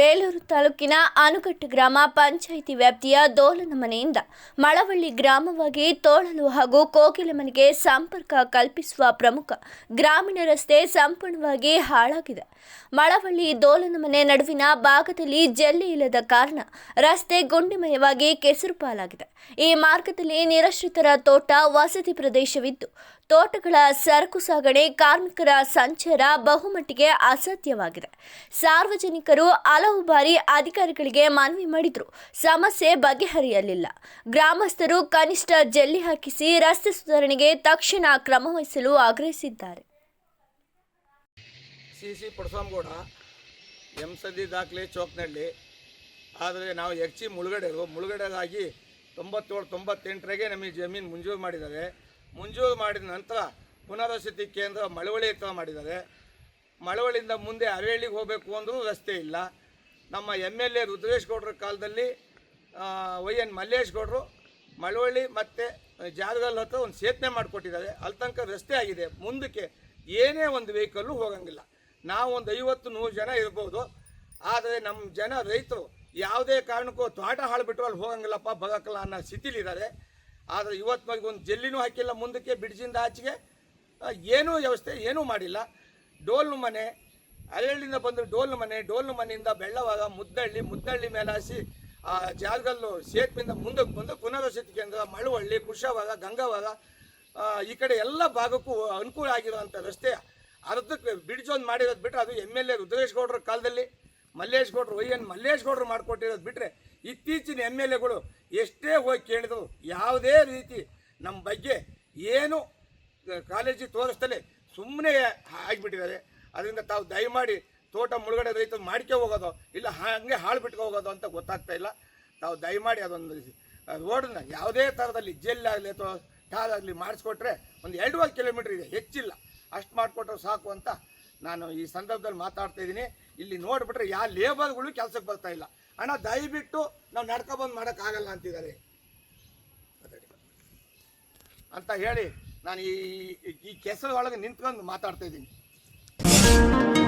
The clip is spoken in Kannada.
ಬೇಲೂರು ತಾಲೂಕಿನ ಆನುಕಟ್ಟು ಗ್ರಾಮ ಪಂಚಾಯಿತಿ ವ್ಯಾಪ್ತಿಯ ದೋಲನ ಮನೆಯಿಂದ ಮಳವಳ್ಳಿ ಗ್ರಾಮವಾಗಿ ತೋಳಲು ಹಾಗೂ ಕೋಗಿಲಮನೆಗೆ ಸಂಪರ್ಕ ಕಲ್ಪಿಸುವ ಪ್ರಮುಖ ಗ್ರಾಮೀಣ ರಸ್ತೆ ಸಂಪೂರ್ಣವಾಗಿ ಹಾಳಾಗಿದೆ. ಮಳವಳ್ಳಿ ದೋಲನ ಮನೆ ನಡುವಿನ ಭಾಗದಲ್ಲಿ ಜಲ್ಲಿ ಇಲ್ಲದ ಕಾರಣ ರಸ್ತೆ ಗುಂಡಿಮಯವಾಗಿ ಕೆಸರು ಪಾಲಾಗಿದೆ. ಈ ಮಾರ್ಗದಲ್ಲಿ ನಿರಾಶ್ರಿತರ ತೋಟ ವಸತಿ ಪ್ರದೇಶವಿದ್ದು, ತೋಟಗಳ ಸರಕು ಸಾಗಣೆ ಕಾರ್ಮಿಕರ ಸಂಚಾರ ಬಹುಮಟ್ಟಿಗೆ ಅಸಾಧ್ಯವಾಗಿದೆ ಸಾರ್ವಜನಿಕರು ಹಲವು ಬಾರಿ ಅಧಿಕಾರಿಗಳಿಗೆ ಮನವಿ ಮಾಡಿದ್ರು. ಸಮಸ್ಯೆ ಬಗೆಹರಿಯಲಿಲ್ಲ. ಗ್ರಾಮಸ್ಥರು ಕನಿಷ್ಠ ಜಲ್ಲಿ ಹಾಕಿಸಿ ರಸ್ತೆ ಸುಧಾರಣೆಗೆ ತಕ್ಷಣ ಕ್ರಮ ವಹಿಸಲು ಆಗ್ರಹಿಸಿದ್ದಾರೆ. ಸಿ ಸಿ ಎಂ ಸದಿ ದಾಖಲೆ ಚೌಕ್ನಳ್ಳಿ. ಆದರೆ ನಾವು ಹೆಚ್ಚಿ ಮುಳುಗಡೆರು ಮುಳುಗಡೆಗಾಗಿ ತೊಂಬತ್ತೇಳು, ತೊಂಬತ್ತೆಂಟರಾಗೆ ನಮಗೆ ಜಮೀನು ಮುಂಜೂರು ಮಾಡಿದ್ದಾರೆ. ಮುಂಜೂರು ಮಾಡಿದ ನಂತರ ಪುನರ್ವಸತಿ ಕೇಂದ್ರ ಮಳವಳ್ಳಿ ಹತ್ರ ಮಾಡಿದ್ದಾರೆ. ಮಳವಳಿಯಿಂದ ಮುಂದೆ ಅರೇಳಿಗೆ ಹೋಗಬೇಕು ಅಂದರೂ ರಸ್ತೆ ಇಲ್ಲ. ನಮ್ಮ ಎಂ ಎಲ್ ಎ ರುದ್ರೇಶ್ ಗೌಡ್ರ ಕಾಲದಲ್ಲಿ ವೈ ಎನ್ ಮಲ್ಲೇಶ್ ಗೌಡರು ಮಳವಳ್ಳಿ ಮತ್ತು ಜಾಗದಲ್ಲಿ ಹತ್ರ ಒಂದು ಸೇತನೆ ಮಾಡಿಕೊಟ್ಟಿದ್ದಾರೆ. ಅಲ್ಲಿ ತನಕ ರಸ್ತೆ ಆಗಿದೆ. ಮುಂದಕ್ಕೆ ಏನೇ ಒಂದು ವೆಹಿಕಲ್ಲು ಹೋಗಂಗಿಲ್ಲ. ನಾವು ಒಂದು ಐವತ್ತು, ನೂರು ಜನ ಇರ್ಬೋದು. ಆದರೆ ನಮ್ಮ ಜನ ರೈತರು ಯಾವುದೇ ಕಾರಣಕ್ಕೂ ತೋಟ ಹಾಳು ಅಲ್ಲಿ ಹೋಗಂಗಿಲ್ಲಪ್ಪ ಬರೋಕ್ಕಲ್ಲ ಅನ್ನೋ ಸ್ಥಿತಿಲಿದ್ದಾರೆ ಆದರೆ ಇವತ್ತು ಮಗ ಒಂದು ಜಲ್ಲಿನೂ ಹಾಕಿಲ್ಲ. ಮುಂದಕ್ಕೆ ಬಿಡ್ಜಿಂದ ಆಚೆಗೆ ಏನೂ ವ್ಯವಸ್ಥೆ ಏನೂ ಮಾಡಿಲ್ಲ. ಡೋಲ್ ಮನೆ ಅರಳಿಂದ ಬಂದು ಡೋಲ್ನ ಮನೆ, ಡೋಲ್ನ ಮನೆಯಿಂದ ಬೆಳ್ಳವಾಗ ಮುದ್ದಳ್ಳಿ ಮುದ್ದಳ್ಳಿ ಮೇಲಾಸಿ ಆ ಜಾಗಲ್ಲು ಸೇತುವೆಯಿಂದ ಮುಂದಕ್ಕೆ ಬಂದು ಪುನರ್ವಸತಿ ಕೇಂದ್ರ, ಮಳುವಳ್ಳಿ, ಕುಶವಾಗ, ಗಂಗಾವಾಗ ಈ ಕಡೆ ಎಲ್ಲ ಭಾಗಕ್ಕೂ ಅನುಕೂಲ ಆಗಿರುವಂಥ ರಸ್ತೆ. ಅರ್ಧಕ್ಕೆ ಬ್ರಿಡ್ಜ್ ಒಂದು ಮಾಡಿರೋದು ಬಿಟ್ಟರೆ ಅದು ಎಂ ಎಲ್ ಎ ರುದ್ರೇಶ್ ಗೌಡ್ರ ಕಾಲದಲ್ಲಿ ಮಲ್ಲೇಶ್ ಗೌಡ್ರು ವೈ ಎನ್ ಮಲ್ಲೇಶ್ ಗೌಡ್ರು ಮಾಡಿಕೊಟ್ಟಿರೋದು ಬಿಟ್ಟರೆ ಇತ್ತೀಚಿನ ಎಂ ಎಲ್ ಎಗಳು ಎಷ್ಟೇ ಹೋಗಿ ಕೇಳಿದ್ರು ಯಾವುದೇ ರೀತಿ ನಮ್ಮ ಬಗ್ಗೆ ಏನು ಕಾಲೇಜಿಗೆ ತೋರಿಸ್ತಲೇ ಸುಮ್ಮನೆ ಆಗಿಬಿಟ್ಟಿದ್ದಾರೆ ಅದರಿಂದ ತಾವು ದಯಮಾಡಿ ತೋಟ ಮುಳುಗಡೆ ರೈತರು ಮಾಡ್ಕೆ ಹೋಗೋದು, ಇಲ್ಲ ಹಾಗೆ ಹಾಳು ಬಿಟ್ಕೊ ಹೋಗೋದು ಅಂತ ಗೊತ್ತಾಗ್ತಾ ಇಲ್ಲ. ತಾವು ದಯಮಾಡಿ ಅದೊಂದು ರೋಡನ್ನ ಯಾವುದೇ ಥರದಲ್ಲಿ ಆಗಲಿ ಅಥವಾ ಟಾರ್ ಆಗಲಿ ಮಾಡಿಸ್ಕೊಟ್ರೆ ಒಂದು ಎರಡೂವರೆ ಕಿಲೋಮೀಟ್ರ್ ಇದೆ, ಹೆಚ್ಚಿಲ್ಲ. ಅಷ್ಟು ಮಾಡಿಕೊಟ್ರೆ ಸಾಕು ಅಂತ ನಾನು ಈ ಸಂದರ್ಭದಲ್ಲಿ ಮಾತಾಡ್ತಾ ಇದ್ದೀನಿ. ಇಲ್ಲಿ ನೋಡಿಬಿಟ್ರೆ ಯಾವ ಲೇಬರ್ಗಳು ಕೆಲಸಕ್ಕೆ ಬರ್ತಾ ಇಲ್ಲ. ಹಣ ದಯವಿಟ್ಟು ನಾವು ನಡ್ಕೊಬಂದು ಮಾಡೋಕ್ಕಾಗಲ್ಲ ಅಂತಿದ್ದಾರೆ. ಅಂತ ಹೇಳಿ ನಾನು ಈ ಈ ಕೆಸರ ಒಳಗೆ ನಿಂತ್ಕೊಂಡು ಮಾತಾಡ್ತಾ ಇದ್ದೀನಿ. Thank you.